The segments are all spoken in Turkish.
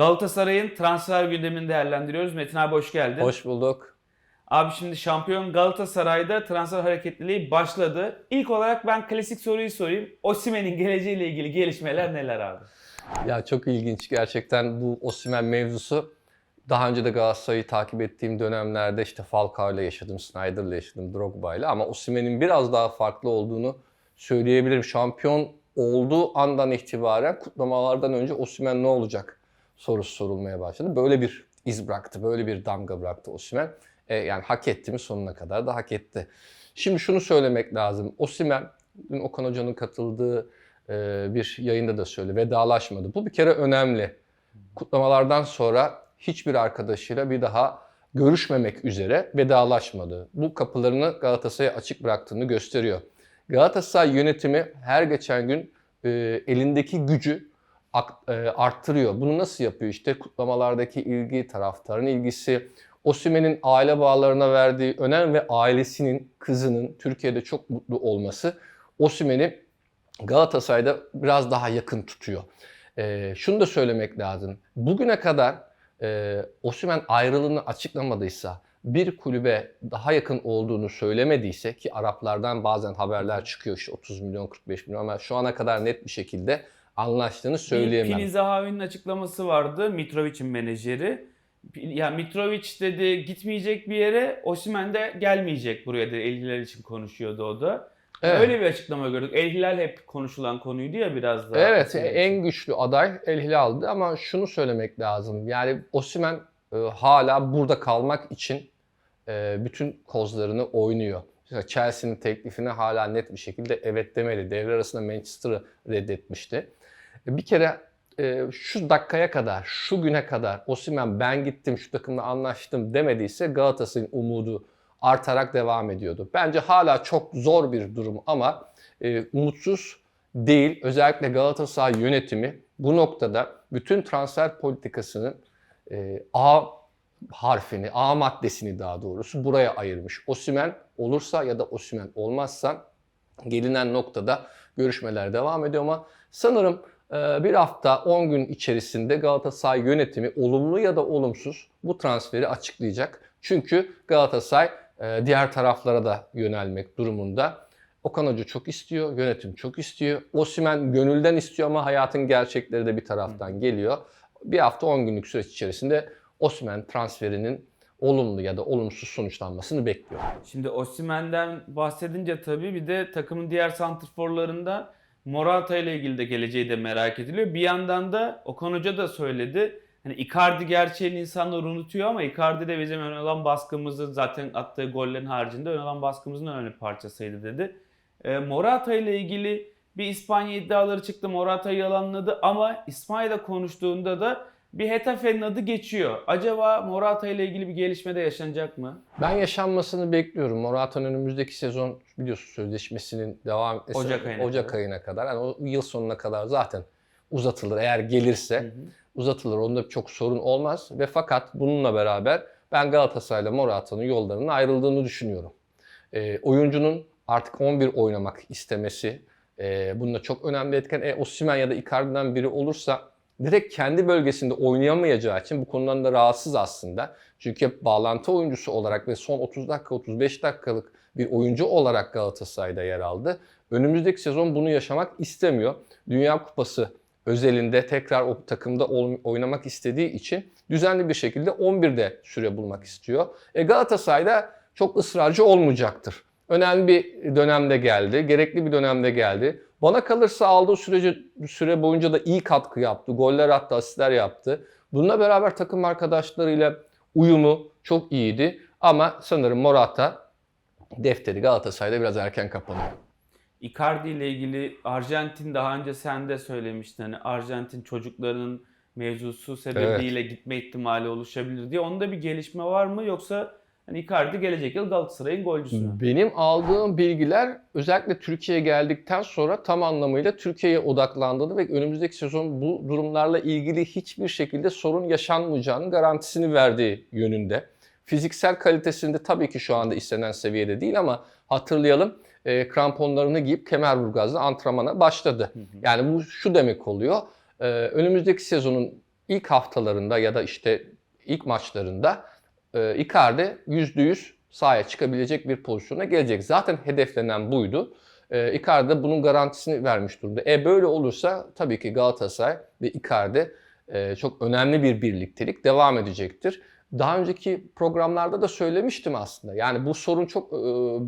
Galatasaray'ın transfer gündemini değerlendiriyoruz. Metin abi hoş geldin. Hoş bulduk. Abi şimdi şampiyon Galatasaray'da transfer hareketliliği başladı. İlk olarak ben klasik soruyu sorayım. Osimhen'in geleceğiyle ilgili gelişmeler neler abi? Ya çok ilginç gerçekten bu Osimhen mevzusu. Daha önce de Galatasaray'ı takip ettiğim dönemlerde işte Falcao'yla yaşadım, Snyder'la yaşadım, Drogba'yla ama Osimhen'in biraz daha farklı olduğunu söyleyebilirim. Şampiyon olduğu andan itibaren kutlamalardan önce Osimhen ne olacak sorusu sorulmaya başladı. Böyle bir iz bıraktı, böyle bir damga bıraktı Osimhen. E, yani hak etti mi sonuna kadar da hak etti. Şimdi şunu söylemek lazım. Osimhen, dün Okan Hoca'nın katıldığı e, bir yayında da söyledi. Vedalaşmadı. Bu bir kere önemli. Kutlamalardan sonra hiçbir arkadaşıyla bir daha görüşmemek üzere vedalaşmadı. Bu kapılarını Galatasaray'a açık bıraktığını gösteriyor. Galatasaray yönetimi her geçen gün e, elindeki gücü arttırıyor. Bunu nasıl yapıyor? İşte kutlamalardaki ilgi, taraftarın ilgisi, Osimhen'in aile bağlarına verdiği önem ve ailesinin, kızının Türkiye'de çok mutlu olması Osimhen'i Galatasaray'da biraz daha yakın tutuyor. Ee, şunu da söylemek lazım. Bugüne kadar e, Osimhen ayrılığını açıklamadıysa, bir kulübe daha yakın olduğunu söylemediyse ki Araplardan bazen haberler çıkıyor işte 30 milyon 45 milyon ama şu ana kadar net bir şekilde anlaştığını söyleyemem. Filiz Zahavi'nin açıklaması vardı. Mitrovic'in menajeri. Ya Mitrovic dedi gitmeyecek bir yere, Osimhen de gelmeyecek buraya dedi. El Hilal için konuşuyordu o da. Evet. Öyle bir açıklama gördük. El Hilal hep konuşulan konuydu ya biraz da. Evet en güçlü aday El Hilal'di ama şunu söylemek lazım. Yani Osimhen e, hala burada kalmak için e, bütün kozlarını oynuyor. Mesela Chelsea'nin teklifine hala net bir şekilde evet demeli. Devre arasında Manchester'ı reddetmişti. E, bir kere e, şu dakikaya kadar, şu güne kadar Osimhen ben gittim şu takımla anlaştım demediyse Galatasaray'ın umudu artarak devam ediyordu. Bence hala çok zor bir durum ama e, umutsuz değil. Özellikle Galatasaray yönetimi bu noktada bütün transfer politikasının e, A harfini, A maddesini daha doğrusu buraya ayırmış. Osimhen olursa ya da Osimhen olmazsa gelinen noktada görüşmeler devam ediyor ama sanırım bir hafta 10 gün içerisinde Galatasaray yönetimi olumlu ya da olumsuz bu transferi açıklayacak. Çünkü Galatasaray e, diğer taraflara da yönelmek durumunda. Okan Hoca çok istiyor, yönetim çok istiyor. Osimhen gönülden istiyor ama hayatın gerçekleri de bir taraftan geliyor. Bir hafta 10 günlük süreç içerisinde Osimhen transferinin olumlu ya da olumsuz sonuçlanmasını bekliyor. Şimdi Osimhen'den bahsedince tabii bir de takımın diğer santrforlarında Morata ile ilgili de geleceği de merak ediliyor. Bir yandan da Okan Hoca da söyledi. Hani Icardi gerçeğini insanlar unutuyor ama Icardi de bizim ön alan baskımızın zaten attığı gollerin haricinde ön alan baskımızın önemli parçasıydı dedi. E, Morata ile ilgili bir İspanya iddiaları çıktı. Morata'yı yalanladı ama İspanya'da konuştuğunda da bir Hetafe'nin adı geçiyor. Acaba Morata ile ilgili bir gelişme de yaşanacak mı? Ben yaşanmasını bekliyorum. Morata'nın önümüzdeki sezon biliyorsun sözleşmesinin devam etmesi Ocak ayına Ocak kadar. ayına kadar. Yani o yıl sonuna kadar zaten uzatılır eğer gelirse. uzatılır. Onda çok sorun olmaz ve fakat bununla beraber ben Galatasaray'la Morata'nın yollarının ayrıldığını düşünüyorum. E, oyuncunun artık 11 oynamak istemesi e, bunda çok önemli etken. E, Osimhen ya da Icardi'den biri olursa direkt kendi bölgesinde oynayamayacağı için bu konudan da rahatsız aslında. Çünkü hep bağlantı oyuncusu olarak ve son 30 dakika 35 dakikalık bir oyuncu olarak Galatasaray'da yer aldı. Önümüzdeki sezon bunu yaşamak istemiyor. Dünya Kupası özelinde tekrar o takımda oynamak istediği için düzenli bir şekilde 11'de süre bulmak istiyor. E Galatasaray'da çok ısrarcı olmayacaktır. Önemli bir dönemde geldi, gerekli bir dönemde geldi. Bana kalırsa aldığı sürece süre boyunca da iyi katkı yaptı. Goller attı, asistler yaptı. Bununla beraber takım arkadaşlarıyla uyumu çok iyiydi. Ama sanırım Morata defteri Galatasaray'da biraz erken kapanıyor. Icardi ile ilgili Arjantin daha önce sen de söylemiştin. Hani Arjantin çocuklarının mevzusu sebebiyle gitme ihtimali oluşabilir diye. Onda bir gelişme var mı yoksa hani Icardi gelecek yıl Galatasaray'ın golcüsü? Benim aldığım bilgiler özellikle Türkiye'ye geldikten sonra tam anlamıyla Türkiye'ye odaklandığını ve önümüzdeki sezon bu durumlarla ilgili hiçbir şekilde sorun yaşanmayacağının garantisini verdiği yönünde. Fiziksel kalitesinde tabii ki şu anda istenen seviyede değil ama hatırlayalım e, kramponlarını giyip Kemerburgaz'da antrenmana başladı. Yani bu şu demek oluyor. e, önümüzdeki sezonun ilk haftalarında ya da işte ilk maçlarında e, Icardi %100 sahaya çıkabilecek bir pozisyona gelecek. Zaten hedeflenen buydu. E, Icardi de bunun garantisini vermiş durumda. E böyle olursa tabii ki Galatasaray ve Icardi e, çok önemli bir birliktelik devam edecektir. Daha önceki programlarda da söylemiştim aslında. Yani bu sorun çok e,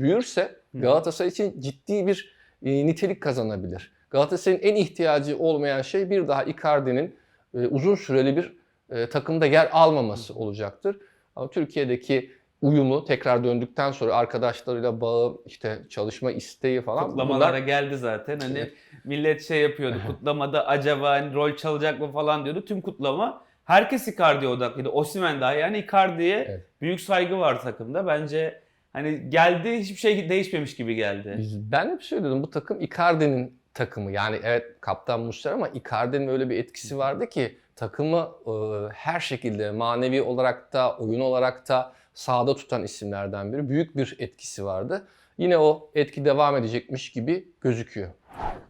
büyürse Galatasaray için ciddi bir e, nitelik kazanabilir. Galatasaray'ın en ihtiyacı olmayan şey bir daha Icardi'nin e, uzun süreli bir e, takımda yer almaması olacaktır. Ama Türkiye'deki uyumu tekrar döndükten sonra arkadaşlarıyla bağı, işte çalışma isteği falan Kutlamalara bunlar geldi zaten. Hani millet şey yapıyordu. Kutlamada acaba hani rol çalacak mı falan diyordu. Tüm kutlama herkes Icardi'ye odaklıydı. Osimhen dahi yani Icardi'ye Evet. büyük saygı var takımda. Bence hani geldi hiçbir şey değişmemiş gibi geldi. Biz- Ben hep söylüyordum bu takım Icardi'nin takımı. Yani evet kaptan Muslera ama Icardi'nin öyle bir etkisi vardı ki takımı e, her şekilde manevi olarak da oyun olarak da sahada tutan isimlerden biri. Büyük bir etkisi vardı. Yine o etki devam edecekmiş gibi gözüküyor.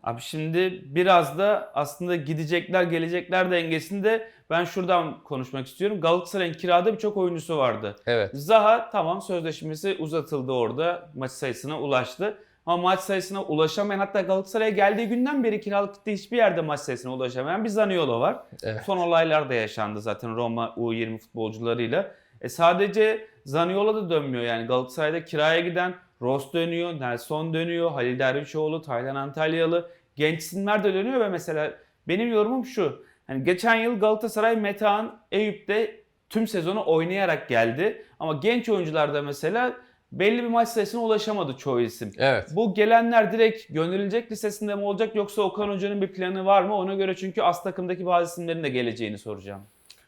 Abi şimdi biraz da aslında gidecekler gelecekler dengesinde ben şuradan konuşmak istiyorum. Galatasaray'ın kirada birçok oyuncusu vardı. Evet. Zaha tamam sözleşmesi uzatıldı orada. Maç sayısına ulaştı. Ama maç sayısına ulaşamayan hatta Galatasaray'a geldiği günden beri kiralıkta hiçbir yerde maç sayısına ulaşamayan bir Zaniolo var. Evet. Son olaylar da yaşandı zaten Roma U20 futbolcularıyla. E sadece Zaniolo da dönmüyor yani Galatasaray'da kiraya giden Ross dönüyor, Nelson dönüyor, Halil Dervişoğlu, Taylan Antalyalı genç isimler de dönüyor ve mesela benim yorumum şu. Hani geçen yıl Galatasaray Metehan Eyüp'te tüm sezonu oynayarak geldi. Ama genç oyuncularda mesela belli bir maç sayısına ulaşamadı çoğu isim. Evet. Bu gelenler direkt gönderilecek listesinde mi olacak yoksa Okan Hoca'nın bir planı var mı? Ona göre çünkü az takımdaki bazı isimlerin de geleceğini soracağım.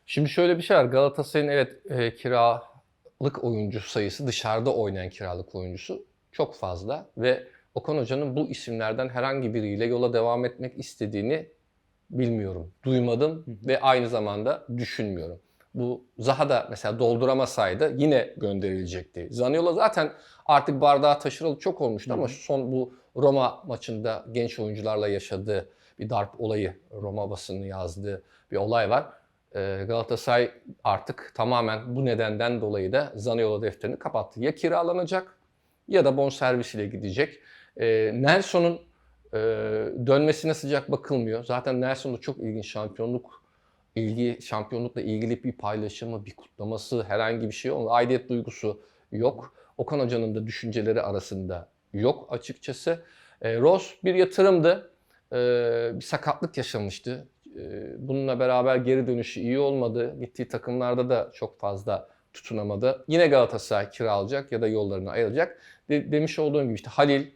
Şimdi şöyle bir şey var. Galatasaray'ın evet e, kiralık oyuncu sayısı dışarıda oynayan kiralık oyuncusu çok fazla ve Okan Hoca'nın bu isimlerden herhangi biriyle yola devam etmek istediğini bilmiyorum. Duymadım ve aynı zamanda düşünmüyorum. Bu Zaha da mesela dolduramasaydı yine gönderilecekti. Zaniolo zaten artık bardağı taşıralı çok olmuştu ama son bu Roma maçında genç oyuncularla yaşadığı bir darp olayı, Roma basını yazdığı bir olay var. Ee, Galatasaray artık tamamen bu nedenden dolayı da Zaniolo defterini kapattı. Ya kiralanacak ya da bonservisiyle gidecek. Ee, Nelson'un e, dönmesine sıcak bakılmıyor. Zaten Nelson'da çok ilginç şampiyonluk ilgi şampiyonlukla ilgili bir paylaşımı, bir kutlaması, herhangi bir şey olmadı. Aidiyet duygusu yok. Okan Hoca'nın da düşünceleri arasında yok açıkçası. E, Ross bir yatırımdı. E, bir sakatlık yaşamıştı. E, bununla beraber geri dönüşü iyi olmadı. Gittiği takımlarda da çok fazla tutunamadı. Yine Galatasaray kiralayacak ya da yollarını ayıracak. De- demiş olduğum gibi işte Halil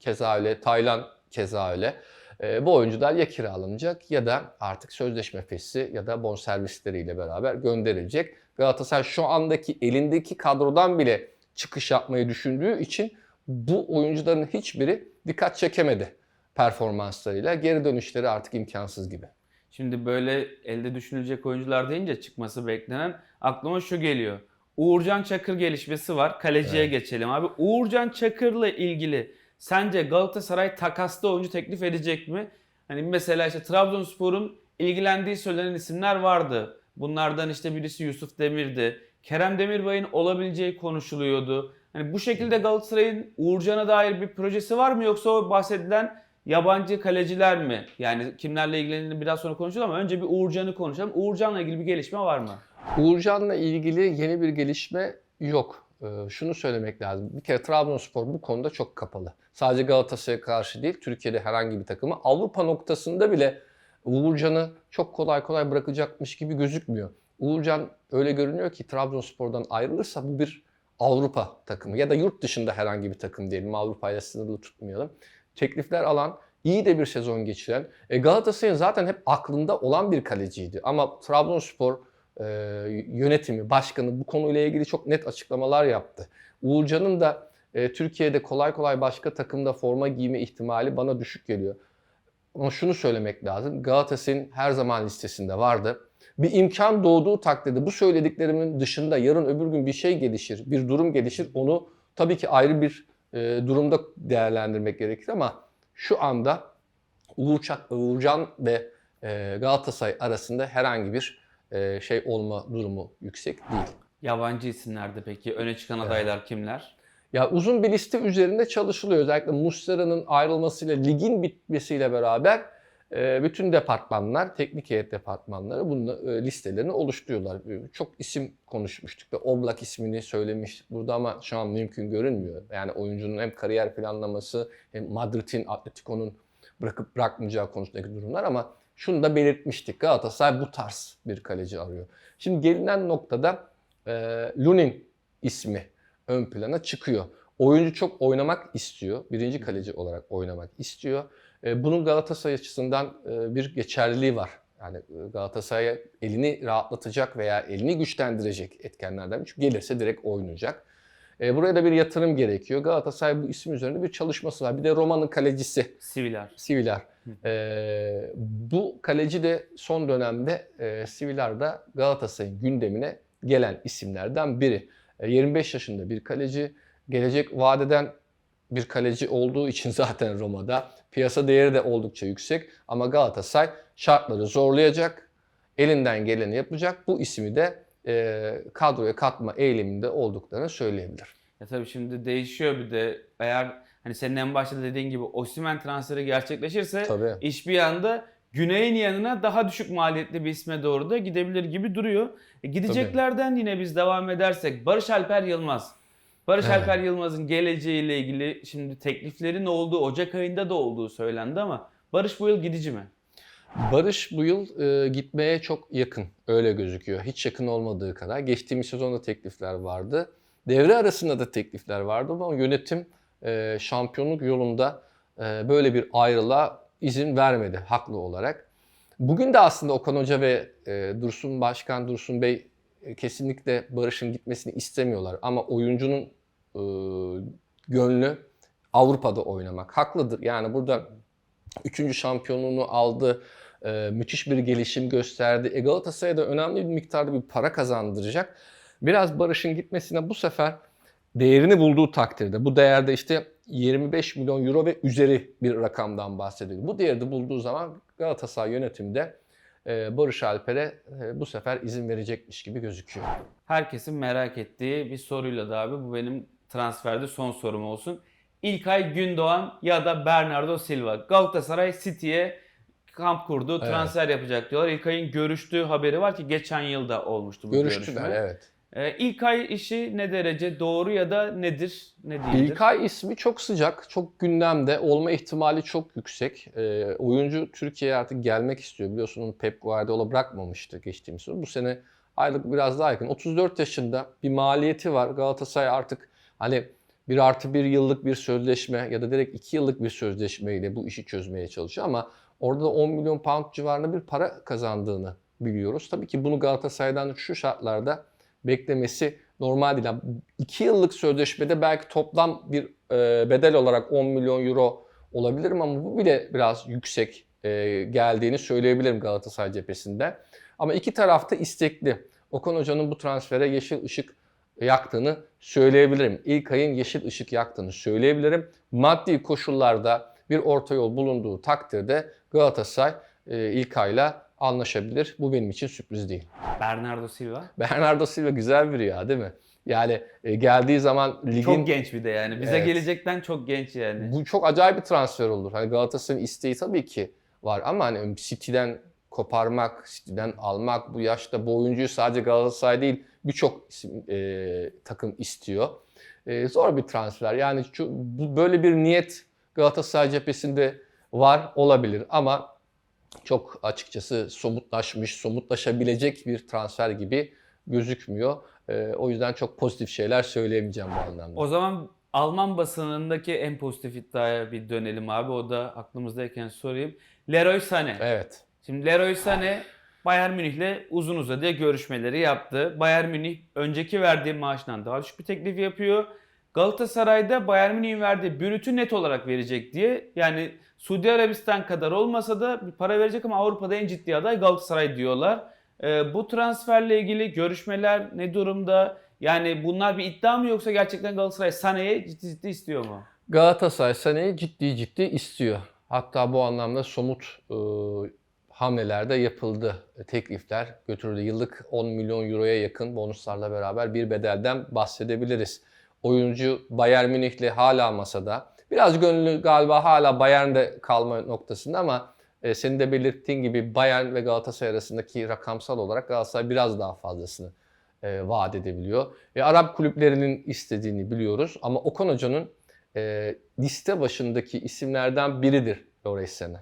keza öyle, Taylan keza öyle. E, bu oyuncular ya kiralanacak ya da artık sözleşme fesi ya da bonservisleriyle beraber gönderilecek. Galatasaray şu andaki elindeki kadrodan bile çıkış yapmayı düşündüğü için bu oyuncuların hiçbiri dikkat çekemedi performanslarıyla. Geri dönüşleri artık imkansız gibi. Şimdi böyle elde düşünülecek oyuncular deyince çıkması beklenen aklıma şu geliyor. Uğurcan Çakır gelişmesi var. Kaleciye geçelim abi. Uğurcan Çakır'la ilgili sence Galatasaray takaslı oyuncu teklif edecek mi? Hani mesela işte Trabzonspor'un ilgilendiği söylenen isimler vardı. Bunlardan işte birisi Yusuf Demir'di. Kerem Demirbay'ın olabileceği konuşuluyordu. Hani bu şekilde Galatasaray'ın Uğurcan'a dair bir projesi var mı yoksa o bahsedilen yabancı kaleciler mi? Yani kimlerle ilgilendiğini biraz sonra konuşalım ama önce bir Uğurcan'ı konuşalım. Uğurcan'la ilgili bir gelişme var mı? Uğurcan'la ilgili yeni bir gelişme yok. Ee, şunu söylemek lazım. Bir kere Trabzonspor bu konuda çok kapalı. Sadece Galatasaray'a karşı değil, Türkiye'de herhangi bir takımı Avrupa noktasında bile Uğurcan'ı çok kolay kolay bırakacakmış gibi gözükmüyor. Uğurcan öyle görünüyor ki Trabzonspor'dan ayrılırsa bu bir Avrupa takımı ya da yurt dışında herhangi bir takım diyelim. Avrupa ile sınırlı tutmayalım. Teklifler alan, iyi de bir sezon geçiren. E Galatasaray'ın zaten hep aklında olan bir kaleciydi. Ama Trabzonspor e, yönetimi, başkanı bu konuyla ilgili çok net açıklamalar yaptı. Uğurcan'ın da e, Türkiye'de kolay kolay başka takımda forma giyme ihtimali bana düşük geliyor. Ama şunu söylemek lazım. Galatasaray'ın her zaman listesinde vardı. Bir imkan doğduğu takdirde bu söylediklerimin dışında yarın öbür gün bir şey gelişir, bir durum gelişir. Onu tabii ki ayrı bir e, durumda değerlendirmek gerekir ama şu anda Uğurçak, Uğurcan ve e, Galatasaray arasında herhangi bir şey olma durumu yüksek değil. Yabancı isimlerde peki öne çıkan adaylar kimler? Ya uzun bir liste üzerinde çalışılıyor. Özellikle Muslera'nın ayrılmasıyla, ligin bitmesiyle beraber e, bütün departmanlar, teknik heyet departmanları bunun e, listelerini oluşturuyorlar. E, Çok isim konuşmuştuk da Oblak ismini söylemiştik burada ama şu an mümkün görünmüyor. Yani oyuncunun hem kariyer planlaması hem Madrid'in, Atletico'nun bırakıp bırakmayacağı konusundaki durumlar ama şunu da belirtmiştik. Galatasaray bu tarz bir kaleci arıyor. Şimdi gelinen noktada e, Lunin ismi ön plana çıkıyor. Oyuncu çok oynamak istiyor. Birinci kaleci olarak oynamak istiyor. E, Bunun Galatasaray açısından e, bir geçerliliği var. Yani e, Galatasaray'a elini rahatlatacak veya elini güçlendirecek etkenlerden. Çünkü gelirse direkt oynayacak. E, Buraya da bir yatırım gerekiyor. Galatasaray bu isim üzerinde bir çalışması var. Bir de Roma'nın kalecisi Siviler. Sivilar. Ee, bu kaleci de son dönemde e, Sivilar'da Galatasaray'ın gündemine gelen isimlerden biri. E, 25 yaşında bir kaleci, gelecek vadeden bir kaleci olduğu için zaten Roma'da piyasa değeri de oldukça yüksek ama Galatasaray şartları zorlayacak, elinden geleni yapacak. Bu ismi de e, kadroya katma eğiliminde olduklarını söyleyebilir. Ya tabii şimdi değişiyor bir de eğer hani senin en başta dediğin gibi Osimhen transferi gerçekleşirse Tabii. iş bir anda Güney'in yanına daha düşük maliyetli bir isme doğru da gidebilir gibi duruyor. E, gideceklerden yine biz devam edersek Barış Alper Yılmaz. Barış Evet. Alper Yılmaz'ın geleceğiyle ilgili şimdi tekliflerin olduğu Ocak ayında da olduğu söylendi ama Barış bu yıl gidici mi? Barış bu yıl e, gitmeye çok yakın. Öyle gözüküyor. Hiç yakın olmadığı kadar. Geçtiğimiz sezonda teklifler vardı. Devre arasında da teklifler vardı ama yönetim e, şampiyonluk yolunda e, böyle bir ayrılığa izin vermedi haklı olarak. Bugün de aslında Okan Hoca ve e, Dursun Başkan, Dursun Bey e, kesinlikle Barış'ın gitmesini istemiyorlar. Ama oyuncunun e, gönlü Avrupa'da oynamak. Haklıdır. Yani burada üçüncü şampiyonluğunu aldı. Ee, müthiş bir gelişim gösterdi. E Galatasaray'a da önemli bir miktarda bir para kazandıracak. Biraz Barış'ın gitmesine bu sefer değerini bulduğu takdirde, bu değerde işte 25 milyon euro ve üzeri bir rakamdan bahsediyor. Bu değerde bulduğu zaman Galatasaray yönetimi de e, Barış Alper'e e, bu sefer izin verecekmiş gibi gözüküyor. Herkesin merak ettiği bir soruyla da abi bu benim transferde son sorum olsun. İlkay Gündoğan ya da Bernardo Silva. Galatasaray City'ye kamp kurdu, Evet. transfer yapacak diyorlar. İlkay'ın görüştüğü haberi var ki geçen yılda olmuştu bu Görüştüler görüşme. evet. Ee, İlkay işi ne derece doğru ya da nedir, ne değildir? İlkay ismi çok sıcak, çok gündemde, olma ihtimali çok yüksek. Ee, oyuncu Türkiye'ye artık gelmek istiyor. Biliyorsun onu Pep Guardiola bırakmamıştı geçtiğimiz sezon. Bu sene aylık biraz daha yakın. 34 yaşında bir maliyeti var. Galatasaray artık hani bir artı bir yıllık bir sözleşme ya da direkt iki yıllık bir sözleşmeyle bu işi çözmeye çalışıyor ama orada da 10 milyon pound civarında bir para kazandığını biliyoruz. Tabii ki bunu Galatasaray'dan şu şartlarda beklemesi normal değil. Yani iki yıllık sözleşmede belki toplam bir e, bedel olarak 10 milyon euro olabilir ama bu bile biraz yüksek e, geldiğini söyleyebilirim Galatasaray cephesinde. Ama iki tarafta istekli. Okan Hoca'nın bu transfere yeşil ışık yaktığını söyleyebilirim. İlk ayın yeşil ışık yaktığını söyleyebilirim. Maddi koşullarda bir orta yol bulunduğu takdirde Galatasaray e, ilk ayla anlaşabilir. Bu benim için sürpriz değil. Bernardo Silva. Bernardo Silva güzel bir ya değil mi? Yani e, geldiği zaman ligin Çok genç bir de yani. Bize Evet. gelecekten çok genç yani. bu çok acayip bir transfer olur. Hani Galatasaray'ın isteği tabii ki var ama hani City'den koparmak, City'den almak bu yaşta bu oyuncuyu sadece Galatasaray değil birçok e, takım istiyor. E, zor bir transfer. Yani şu, bu böyle bir niyet Galatasaray cephesinde var olabilir ama çok açıkçası somutlaşmış, somutlaşabilecek bir transfer gibi gözükmüyor. E, o yüzden çok pozitif şeyler söyleyemeyeceğim bu anlamda. O zaman Alman basınındaki en pozitif iddiaya bir dönelim abi. O da aklımızdayken sorayım. Leroy Sané. Evet. Şimdi Leroy Sané Bayern Münih'le uzun uzadıya görüşmeleri yaptı. Bayern Münih önceki verdiği maaştan daha düşük bir teklif yapıyor. Galatasaray'da Bayern Münih'in verdiği brütü net olarak verecek diye. Yani Suudi Arabistan kadar olmasa da bir para verecek ama Avrupa'da en ciddi aday Galatasaray diyorlar. Ee, bu transferle ilgili görüşmeler ne durumda? Yani bunlar bir iddia mı yoksa gerçekten Galatasaray Sané'ye ciddi ciddi istiyor mu? Galatasaray Sané'yi ciddi ciddi istiyor. Hatta bu anlamda somut e, hamleler de yapıldı. E, Teklifler götürüldü. Yıllık 10 milyon euroya yakın bonuslarla beraber bir bedelden bahsedebiliriz. Oyuncu Bayern Münih'le hala masada. Biraz gönlü galiba hala Bayern'de kalma noktasında ama e, senin de belirttiğin gibi Bayern ve Galatasaray arasındaki rakamsal olarak Galatasaray biraz daha fazlasını e, vaat edebiliyor. E, Arap kulüplerinin istediğini biliyoruz ama Okan Hoca'nın e, liste başındaki isimlerden biridir Loris Sene.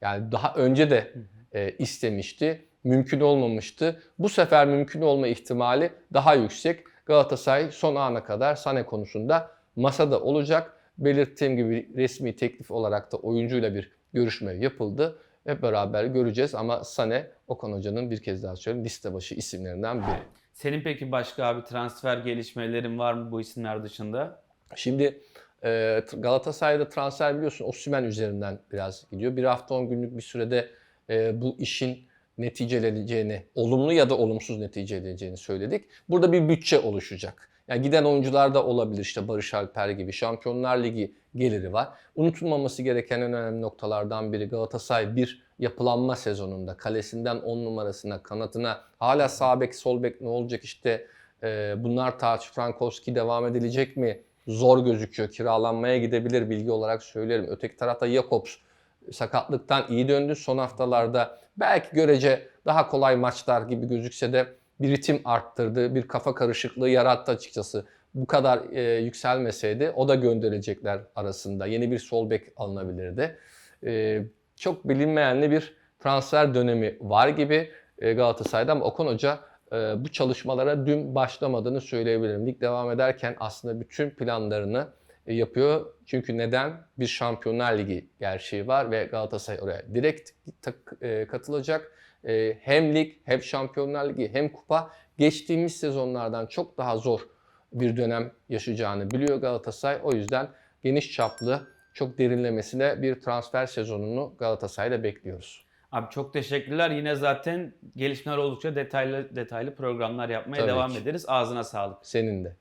Yani daha önce de e, istemişti, mümkün olmamıştı. Bu sefer mümkün olma ihtimali daha yüksek. Galatasaray son ana kadar Sane konusunda masada olacak. Belirttiğim gibi resmi teklif olarak da oyuncuyla bir görüşme yapıldı. Hep beraber göreceğiz ama Sane Okan Hoca'nın bir kez daha söyleyeyim liste başı isimlerinden biri. Senin peki başka abi transfer gelişmelerin var mı bu isimler dışında? Şimdi e, Galatasaray'da transfer biliyorsun Osimhen üzerinden biraz gidiyor. Bir hafta 10 günlük bir sürede e, bu işin neticeleneceğini, olumlu ya da olumsuz neticeleneceğini söyledik. Burada bir bütçe oluşacak. Yani giden oyuncular da olabilir işte Barış Alper gibi Şampiyonlar Ligi geliri var. Unutulmaması gereken en önemli noktalardan biri Galatasaray bir yapılanma sezonunda kalesinden 10 numarasına kanatına hala sağ bek sol bek ne olacak işte e, bunlar tartış Frankowski devam edilecek mi? Zor gözüküyor. Kiralanmaya gidebilir bilgi olarak söylerim. Öteki tarafta Jakobs sakatlıktan iyi döndü. Son haftalarda belki görece daha kolay maçlar gibi gözükse de bir ritim arttırdı. Bir kafa karışıklığı yarattı açıkçası. Bu kadar e, yükselmeseydi o da gönderilecekler arasında. Yeni bir sol bek alınabilirdi. E, çok bilinmeyenli bir transfer dönemi var gibi e, Galatasaray'da ama Okan Hoca e, bu çalışmalara dün başlamadığını söyleyebilirim. Lig devam ederken aslında bütün planlarını yapıyor. Çünkü neden? Bir Şampiyonlar Ligi gerçeği var ve Galatasaray oraya direkt e, katılacak. E, hem lig hem Şampiyonlar Ligi hem kupa geçtiğimiz sezonlardan çok daha zor bir dönem yaşayacağını biliyor Galatasaray. O yüzden geniş çaplı, çok derinlemesine bir transfer sezonunu Galatasaray'da bekliyoruz. Abi çok teşekkürler. Yine zaten gelişmeler oldukça detaylı detaylı programlar yapmaya Tabii devam ki. ederiz. Ağzına sağlık. Senin de.